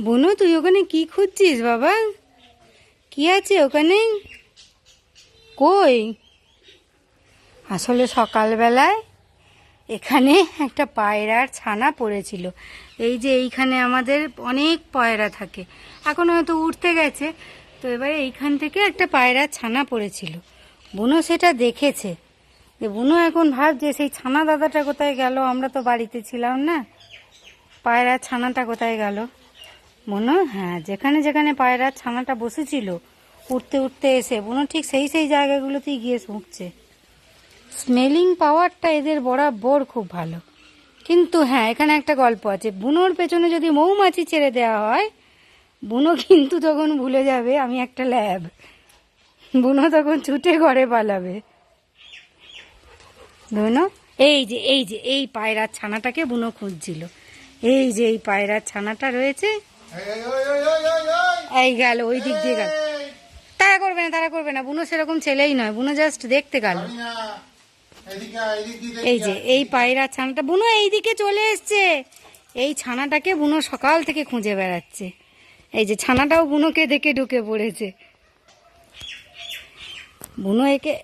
বোনো, তুই ওখানে কি খুঁজছিস বাবা? কি আছে ওখানে? কই? আসলে সকালবেলায় এখানে একটা পায়রার ছানা পড়েছিল। এই যে এইখানে আমাদের অনেক পায়রা থাকে। এখন হয়তো উঠতে গেছে। তো এবারে এইখান থেকে একটা পায়রার ছানা পড়েছিল। বুনো সেটা দেখেছে। যে বুনো এখন ভাবছে, সেই ছানা দাদাটা কোথায় গেল? আমরা তো বাড়িতে ছিলাম না। পায়রার ছানাটা কোথায় গেল? বুনো হ্যাঁ? যেখানে যেখানে পায়রার ছানাটা বসেছিল উঠতে উঠতে এসে বুনো ঠিক সেই সেই জায়গাগুলোতেই গিয়ে শুঁকছে স্মেলিং পাওয়ারটা এদের বরাবর খুব ভালো। কিন্তু হ্যাঁ এখানে একটা গল্প আছে। বুনোর পেছনে যদি মৌমাছি ছেড়ে দেওয়া হয়, বুনো কিন্তু তখন ভুলে যাবে, আমি একটা ল্যাব। বুনো তখন ছুটে ঘরে পালাবে। বুনো, এই যে এই যে, এই পায়রার ছানাটাকে বুনো খুঁজছিল। এই যে, এই পায়রার ছানাটা রয়েছে এই গেল, ওই দিক দিয়ে গেল। তারা করবে না, তারা করবে না। বুনো সেরকম ছেলেই নয়, বুনো জাস্ট দেখতে গেল। এই যে, এই পায়রা ছানাটা, বুনো এইদিকে চলে এসছে। এই ছানাটাকে বুনো সকাল থেকে খুঁজে বেড়াচ্ছে। এই যে, ছানাটাও বুনোকে দেখে ঢুকে পড়েছে। বুনো একে,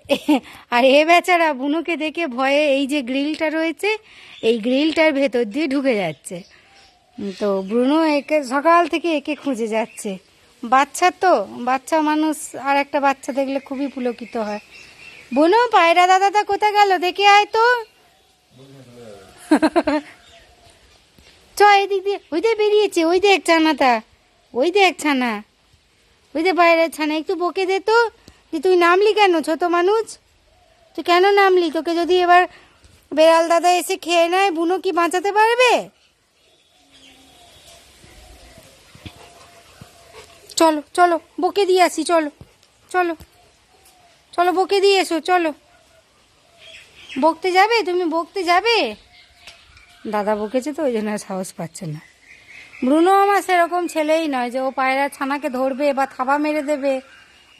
আর এ বেচারা বুনোকে দেখে ভয়ে এই যে গ্রিলটা রয়েছে, এই গ্রিলটার ভেতর দিয়ে ঢুকে যাচ্ছে। তো ব্রুনো একে সকাল থেকে একে খুঁজে যাচ্ছে। বাচ্চা তো, বাচ্চা মানুষ, আর একটা বাচ্চা দেখলে খুবই পুলকিত হয়। বুনো পায়রা দাদাটা কোথায় গেল? দেখে আয় তো। চ, এদিক দিয়ে। ওই দিয়ে বেরিয়েছে, ওই দেখ ছানাটা। ওই দেখ ছানা। ওই দে পায়রার ছানা। একটু বকে দে তো। যে তুই নামলি কেন, ছোট মানুষ? তুই কেন নামলি? তোকে যদি এবার বেড়াল দাদা এসে খেয়ে নেয় বুনো কি বাঁচাতে পারবে? চলো চলো, বকে দিয়ে আসি, চলো চলো চলো, বকে দিয়ে এসো, চলো। বকতে যাবে? তুমি বকতে যাবে? দাদা বকেছে তো, ওই জন্য সাহস পাচ্ছে না। ব্রুনো আমার সেরকম ছেলেই নয় যে ও পায়রা ছানাকে ধরবে বা থাবা মেরে দেবে।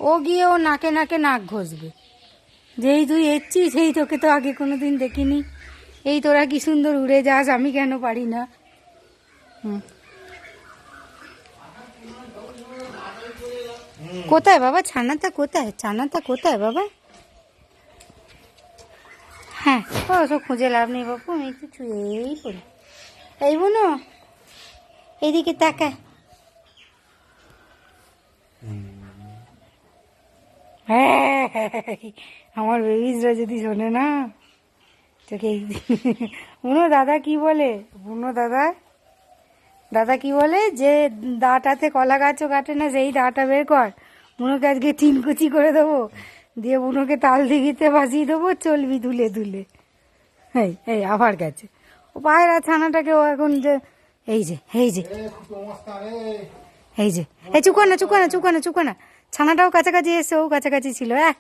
ও গিয়ে ও নাকে নাকে নাক ঘষবে। যেই তুই এসছিস সেই তোকে তো আগে কোনো দিন দেখিনি। এই তোরা কি সুন্দর উড়ে যাস, আমি কেন পারি না? হুম। কোথায় বাবা? ছানাটা কোথায়? ছানাটা কোথায় বাবা? হ্যাঁ ও, সব খুঁজে লাভ নেই বাপু, আমি একটু ছুঁয়েই পড়ি। এই বোনো, এইদিকে তাকায়। হ্যাঁ আমার বেবিজরা যদি শোনে না, তোকে বুনো, দাদা কি বলে? বুনো, দাদা? দাদা কি বলে, যে দাটাতে কলা গাছও কাটে না সেই দাটা বের কর, বুনোকে আজকে তিন কুচি করে দেবো। দিয়ে বুনোকে তাল দিঘিতে ভাসিয়ে দেবো, চলবি দুলে দুলে। এই এই, আবার গেছে। ও পায়রা ছানাটাকে ও এখন যে, এই যে এই যে। এই যে, এই চুকো না চুকো না চুকো না চুকো না। ছানাটাও কাছাকাছি এসছে, ও কাছাকাছি ছিল হ্যাঁ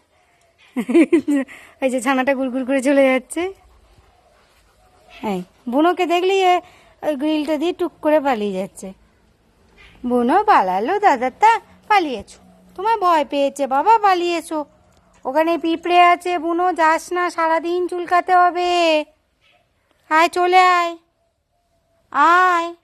এই যে ছানাটা গুড়গুড় করে চলে যাচ্ছে। হ্যাঁ বুনোকে দেখলি ওই গ্রিলটা দিয়ে টুক করে পালিয়ে যাচ্ছে। বোনও পালালো, দাদারটা পালিয়েছো। তোমার ভয় পেয়েছে, বাবা, পালিয়েছো। ওখানে পিঁপড়ে আছে, বুনো, যাস না, সারাদিন চুলকাতে হবে। আয়, চলে আয়। আয়।